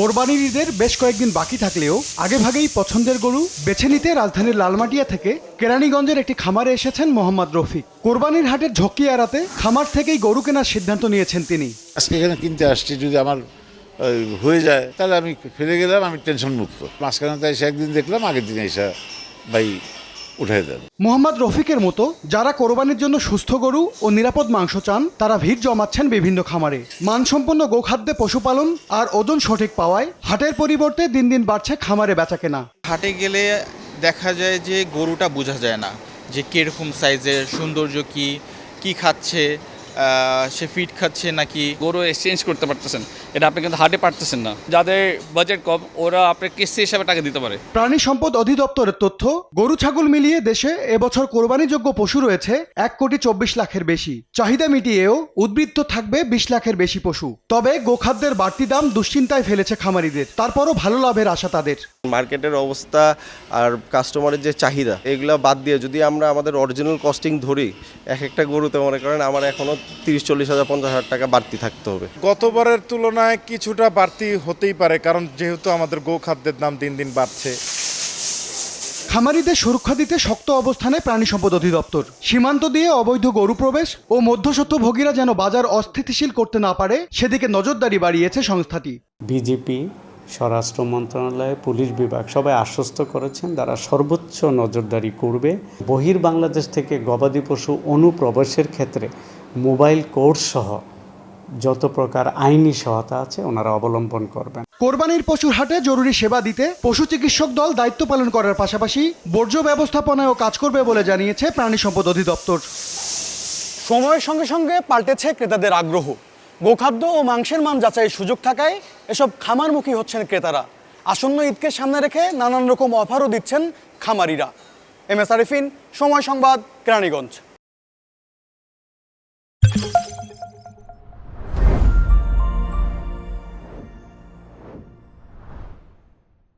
কোরবানির ঈদের বেশ কয়েকদিন বাকি থাকলেও আগেভাগেই পছন্দের গরু বেছে নিতে রাজধানীর লালমাটিয়া থেকে কেরানীগঞ্জের একটি খামারে এসেছেন মোহাম্মদ রফিক। কোরবানির হাটের ঝক্কি এড়াতে খামার থেকেই গরু কেনার সিদ্ধান্ত নিয়েছেন তিনি। আজকে এখানে কিনতে আসছি, যদি আমার হয়ে যায়, তাহলে আমি ফিরে গেলাম, আমি টেনশন মুক্ত। মাঝখানে তো এসে একদিন দেখলাম, আগের দিন এসে ভাই উঠাই দেন। মোহাম্মদ রফিকের মতো যারা কোরবানির জন্য সুস্থ গরু ও নিরাপদ মাংস চান তারা ভিড় জমাচ্ছেন বিভিন্ন খামারে। মানসম্পন্ন গোখাদ্যে পশুপালন আর ওজন সঠিক পাওয়ায় হাটের পরিবর্তে দিন দিন বাড়ছে খামারে বেচা কেনা হাটে গেলে দেখা যায় যে গরুটা বোঝা যায় না যে কীরকম সাইজের সৌন্দর্য কি কি খাচ্ছে সে ফিট খাচ্ছে নাকি? গরু এক্সচেঞ্জ করতে পারতেছেন। এটা আপনি কিন্তু হাটে পারতেছেন না। যাদের বাজেট কম, ওরা আপনার কিস্তি হিসাবে টাকা দিতে পারে। প্রাণী সম্পদ অধিদপ্তরের তথ্য, গরু, ছাগল মিলিয়ে দেশে এবছর কোরবানিযোগ্য পশু রয়েছে এক কোটি চব্বিশ লাখের বেশি। চাহিদা মিটিয়েও উদ্বৃত্ত থাকবে বিশ লাখের বেশি পশু। তবে গোখাদ্যের বাড়তি দাম দুশ্চিন্তায় ফেলেছে খামারিদের। তারপরও ভালো লাভের আশা তাদের। মার্কেটের অবস্থা আর কাস্টমারের যে চাহিদা এগুলো বাদ দিয়ে যদি আমরা আমাদের অরিজিনাল কস্টিং ধরি এক একটা গরুতে মনে করেন আমার এখনও তিরিশ চল্লিশ হাজার পঞ্চাশ হাজার টাকা বাড়তি থাকতে হবে। গতবারের তুলনায় কিছুটা বাড়তি হতেই পারে কারণ যেহেতু আমাদের গোখাদ্যের দাম দিন দিন বাড়ছে। খামারিদের সুরক্ষা দিতে শক্ত অবস্থানে প্রাণী সম্পদ অধিদপ্তর। সীমান্ত দিয়ে অবৈধ গরু প্রবেশ ও মধ্যসত্ত্ব ভোগীরা যেন বাজার অস্থিতিশীল করতে না পারে সেদিকে নজরদারি বাড়িয়েছে সংস্থাটি। বিজেপি স্বরাষ্ট্র মন্ত্রণালয় পুলিশ বিভাগ সবাই আশ্বস্ত করেছেন তারা সর্বোচ্চ নজরদারি করবে। বহির বাংলাদেশ থেকে গবাদি পশু অনুপ্রবেশের ক্ষেত্রে মোবাইল কোর্স সহ যত প্রকার আইনি সহায়তা আছে ওনারা অবলম্বন করবেন। কোরবানির পশুর হাটে জরুরি সেবা দিতে পশু চিকিৎসক দল দায়িত্ব পালন করার পাশাপাশি বর্জ্য ব্যবস্থাপনায়ও কাজ করবে বলে জানিয়েছে প্রাণী সম্পদ অধিদপ্তর। সময়ের সঙ্গে সঙ্গে পাল্টেছে ক্রেতাদের আগ্রহ। গোখাদ্য ও মাংসের মান যাচাইয়ের সুযোগ থাকায় এসব খামারমুখী হচ্ছেন ক্রেতারা। আসন্ন ঈদকে সামনে রেখে নানান রকম অফারও দিচ্ছেন খামারিরা। এম এস আরিফিন, সময় সংবাদ, কেরানীগঞ্জ।